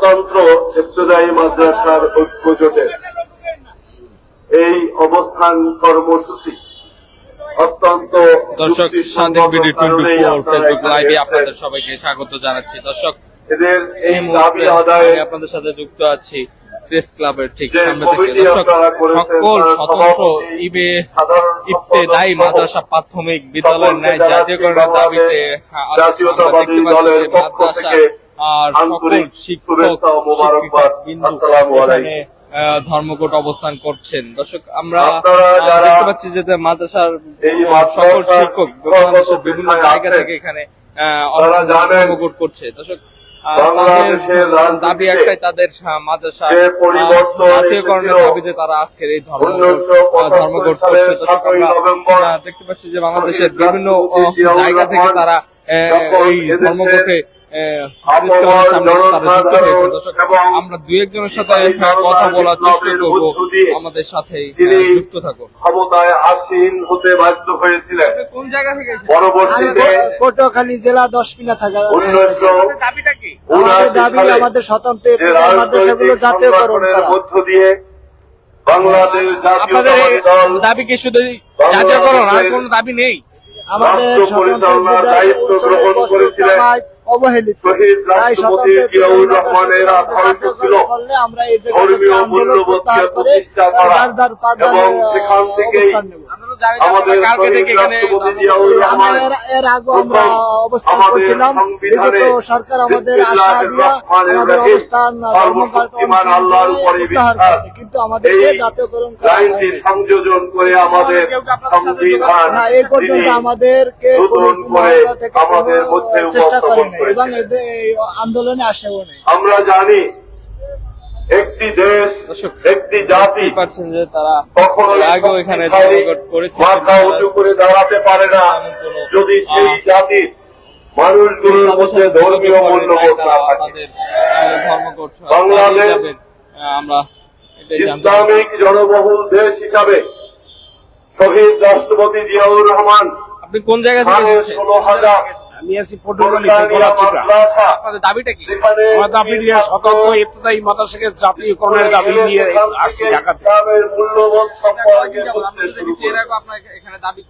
স্বতন্ত্র ইবতদায়ী মাদ্রাসার ঐক্য জোটের এই অবস্থান কর্মসূচি অত্যন্ত দর্শক স্বাধীন বিডি টোয়েন্টি ফোর ফেসবুক লাইভে আপনাদের সবাইকে স্বাগত জানাচ্ছি। দর্শক এদের এই দাবি আদায়ে আপনাদের সাথে যুক্ত আছি প্রেস ক্লাবের ঠিক সামনে থেকে। দর্শক সকল স্বতন্ত্র ইবে সম্পাদক মাদ্রাসা প্রাথমিক বিদ্যালয়ের ন্যায় জাতীয়করণের দাবিতে আজ আমরা জাতীয়তাবাদী দেখতে পাচ্ছি দলের যে পক্ষ মাদ্রাসা থেকে আর সকল শিক্ষক। এখানে অবস্থান করছেন। দর্শক আমরা দেখতে পাচ্ছি যে মাদ্রাসার সকল শিক্ষক বাংলাদেশের বিভিন্ন জায়গা থেকে এখানে করছে। দর্শক দাবি একটাই তাদের মাদ্রাসা জাতীয়করণের দাবিতে তারা আজকের এই ধর্ম ধর্মঘট করছে। দেখতে পাচ্ছি যে বাংলাদেশের বিভিন্ন জায়গা থেকে তারা আহ, এই ধর্মঘটে আমরা দুই একজনের সাথে কথা বলার চেষ্টা করব। আমাদের সাথে যুক্ত থাকুন। ক্ষমতায় আসীন হতে বাধ্য হয়েছিলেন। কোন জায়গা থেকে পরবর্তীতে পটুয়াখালী জেলা দশমিনা থাকা দাবিটা কি? আমাদের দাবি আমাদের মাদ্রাসাগুলো জাতীয়করণ মধ্য দিয়ে বাংলাদেশ আপনাদের এই জাতীয়তাবাদী দল দাবি কি শুধু জাতীয়করণ? আর কোনো দাবি নেই? আমাদের স্বতন্ত্র দায়িত্ব গ্রহণ করেছিলেন অবহেলিত। তাই করলে আমরা এই আন্দোলন প্রত্যাহার করে অবস্থান নেব। আমাদের কালকে থেকে এখানে রাষ্ট্রপতি জিয়াউর আমরা রহমান এর এর আগে আমরা অবস্থান করছিলাম। বিগত সরকার আমাদের আশা দিয়া আমাদের অবস্থান প্রত্যাহার করেছে। কিন্তু আমাদেরকে জাতীয়করণ করা সংযোজন করে আমাদের সংবিধান না এই পর্যন্ত আমাদেরকে আমাদের মধ্যে চেষ্টা উপস্থাপন করে নাই এবং এই আন্দোলনে আসেও নেই। আমরা জানি একটি দেশ একটি জাতি পারছেন যে তারা কখনো এর এখানে করেছে। মাথা উঁচু করে দাঁড়াতে পারে না। যদি সেই জাতির মানুষগুলোর মধ্যে ধর্মীয় মূল্যবোধ না থাকে। বাংলাদেশ আমরা ইসলামিক জনবহুল দেশ হিসাবে শহীদ রাষ্ট্রপতি জিয়াউর রহমান আপনি কোন জায়গা থেকে? ষোলো হাজার আমি আছি পটুয়াখালী সরকারি আপনাদের দাবিটা কি? আমার দাবি নিয়ে স্বতন্ত্র ইবতদায়ী মাদ্রাসাকে জাতীয়করণের দাবি নিয়ে আসছি ঢাকাতে। ইসলামের মূল্যবোধ সম্পর্কে আমরা বুঝতে তো শুরু দেখেছি এর করেছি। আগে আপনারা এখানে দাবি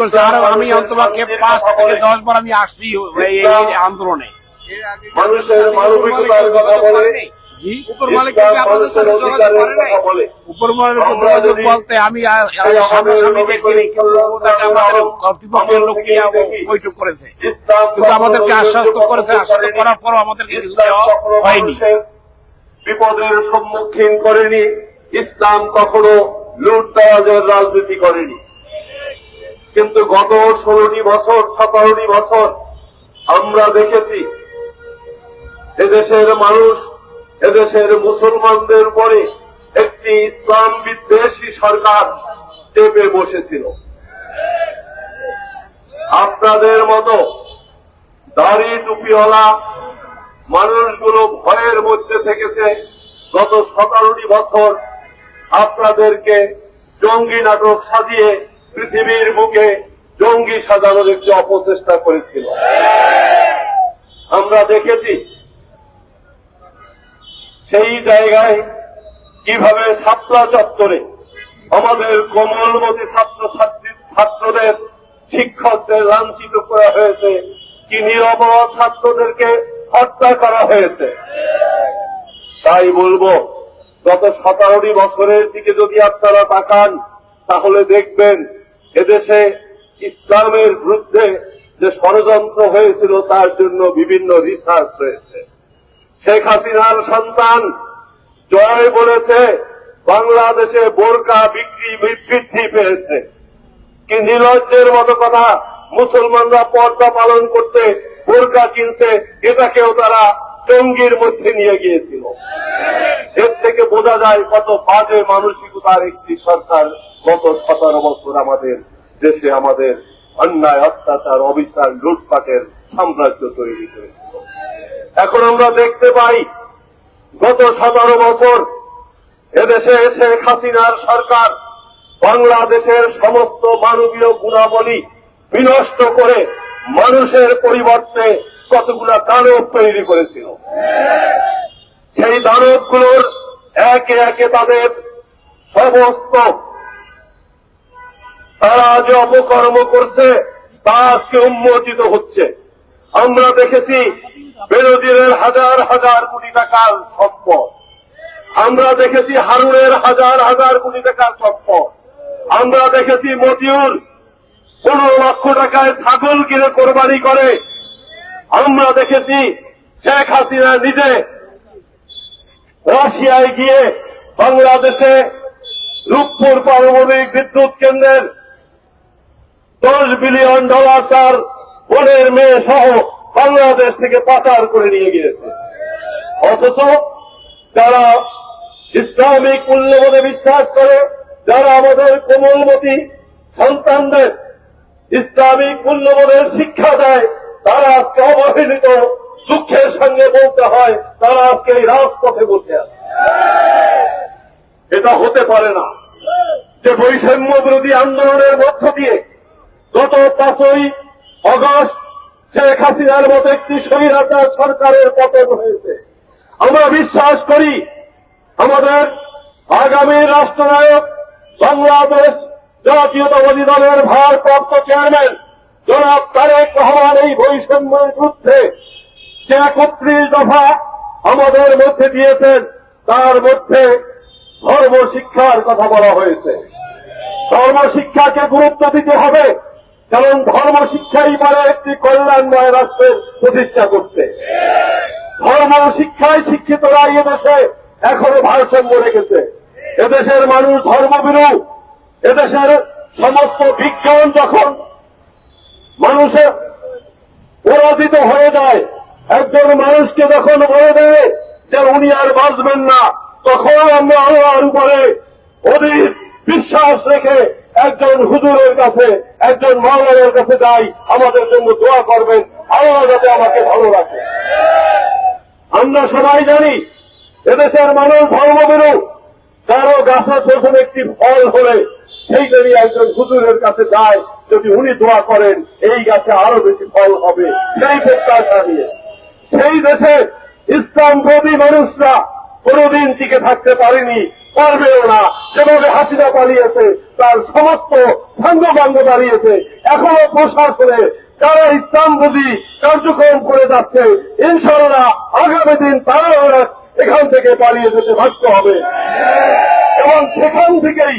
করছে। আর আমি অন্তপক্ষে পাঁচ থেকে দশ বার আমি আসছি এই এই আন্দোলনে। মানুষের মানবিকতার কথা বলে জি। উপর মালিক কি আপনাদের সাথে যোগাযোগ করে নাই? উপর মহলের যোগাযোগ বলতে আমি আর- আর সামনাসামনি দেখিনি আমাদের কর্তৃপক্ষের লোক নিয়ে বৈঠক করেছে। কিন্তু আমাদেরকে কখনো আশ্বস্ত করেছে আশ্বস্ত করার পরও আমাদেরকে কিছু দেওয়া হয়নি। বিপদের সম্মুখীন করেনি ইসলাম কখনো লুটতারাজের রাজনীতি করেনি। কিন্তু গত ষোলোটি বছর সতেরোটি বছর আমরা দেখেছি এদেশের মানুষ এদেশের মুসলমানদের পরে একটি ইসলাম বিদ্বেষী সরকার চেপে বসেছিল। আপনাদের মতো দাড়ি টুপিওয়ালা মানুষগুলো ভয়ের মধ্যে থেকেছে গত সতেরোটি বছর। আপনাদেরকে জঙ্গি নাটক সাজিয়ে পৃথিবীর বুকে জঙ্গি সাজানোর একটি অপচেষ্টা করেছিল। আমরা দেখেছি সেই জায়গায় কীভাবে ছাত্রা চত্বরে আমাদের কোমলমতি ছাত্র ছাত্রী ছাত্রদের, শিক্ষকদের লাঞ্ছিত করা হয়েছে, কি নিরপরাধ ছাত্রদেরকে হত্যা করা হয়েছে? তাই বলব, গত সতেরোটি বছরের দিকে যদি আপনারা তাকান, তাহলে দেখবেন এদেশে ইসলামের বিরুদ্ধে যে ষড়যন্ত্র হয়েছিল, তার জন্য বিভিন্ন রিসার্চ রয়েছে। শেখ হাসিনার সন্তান জয় বলেছে, বাংলাদেশে বোরকা বিক্রি বৃদ্ধি পেয়েছে। কি নির্লজ্জের মতো কথা, মুসলমানরা পর্দা পালন করতে বোরকা কিনছে, এটাকেও তারা জঙ্গির মধ্যে নিয়ে গিয়েছিল। এর থেকে বোঝা যায় কত বাজে মানসিকতার একটি সরকার, গত সতেরো বছর আমাদের দেশে আমাদের অন্যায়, অত্যাচার, অবিচার, লুটপাটের সাম্রাজ্য তৈরি করেছিল এখন আমরা দেখতে পাই, গত সতেরো বছর এদেশে শেখ হাসিনার সরকার বাংলাদেশের সমস্ত মানবীয় গুণাবলী বিনষ্ট করে মানুষের পরিবর্তে কতগুলা দানব তৈরি করেছিল। সেই দানবগুলোর একে একে তাদের সমস্ত তারা যে অপকর্ম করছে তা আজকে উন্মোচিত হচ্ছে। আমরা দেখেছি বিরোধীদের হাজার হাজার কোটি টাকার সম্পদ। আমরা দেখেছি হারুনের হাজার হাজার কোটি টাকার সম্পদ। আমরা দেখেছি মতিউর পনেরো লক্ষ টাকায় ছাগল কিনে কোরবানি করে। আমরা দেখেছি শেখ হাসিনা নিজে রাশিয়ায় গিয়ে বাংলাদেশে রূপপুর পারমাণবিক বিদ্যুৎ কেন্দ্রের দশ বিলিয়ন ডলার তার বোনের মেয়ে সহ বাংলাদেশ থেকে পাচার করে নিয়ে গিয়েছে। অথচ যারা ইসলামিক মূল্যবোধে বিশ্বাস করে, যারা আমাদের কোমলমতি সন্তানদের ইসলামিক মূল্যবোধের শিক্ষা দেয়, তারা আজকে অবহেলিত দুঃখের সঙ্গে বলতে হয়, তারা আজকে এই রাজপথে বসে আছে। এটা হতে পারে না। যে বৈষম্য বিরোধী আন্দোলনের মধ্য দিয়ে গত পাঁচই অগস্ট শেখ হাসিনার মতো একটি স্বৈরাচার সরকারের পতন হয়েছে। আমরা বিশ্বাস করি, আমাদের আগামী রাষ্ট্রনায়ক, বাংলাদেশ জাতীয়তাবাদী দলের ভারপ্রাপ্ত চেয়ারম্যান, জনাব তারেক রহমান এই বৈষম্যের বিরুদ্ধে যে একত্রিশ দফা আমাদের মধ্যে দিয়েছেন, তার মধ্যে ধর্ম শিক্ষার কথা বলা হয়েছে। ধর্ম শিক্ষাকে গুরুত্ব দিতে হবে। কারণ ধর্ম শিক্ষাই পারে একটি কল্যাণময় রাষ্ট্রের প্রতিষ্ঠা করতে। ধর্ম শিক্ষায় শিক্ষিতরা এদেশে এখনও ভারসাম্য রেখেছে। এদেশের মানুষ ধর্মবিরু এদেশের সমস্ত বিজ্ঞান যখন মানুষের পরাজিত হয়ে যায়, একজন মানুষকে যখন বলে দেয় যে উনি আর বাঁচবেন না, তখন আমরা আরও আল্লাহর উপরে অধিক বিশ্বাস রেখে একজন হুজুরের কাছে, একজন মাওলানার কাছে যাই, আমাদের জন্য দোয়া করবেন। আল্লাহ যাতে আমাকে ভালো রাখে। আমরা সবাই জানি, এদেশের মানুষ ধর্মবিরু কারও গাছের প্রথম একটি ফল হলে সেইটারই একজন হুজুরের কাছে যায়, যদি উনি দোয়া করেন, এই গাছে আরও বেশি ফল হবে। সেই প্রত্যাশা নিয়ে। সেই দেশে ইসলামপ্রবী মানুষরা কোনদিন টিকে থাকতে পারেনি, পারবেও না। যেভাবে হাতিরা পালিয়েছে, তার সমস্ত সাঙ্গবাঙ্গ দাঁড়িয়েছে। এখনও প্রশাসনে যারা যদি কার্যক্রম করে যাচ্ছে। ইনশাল্লাহ আগামী দিন তারা এখান থেকে পালিয়ে যেতে বাধ্য হবে। এবং সেখান থেকেই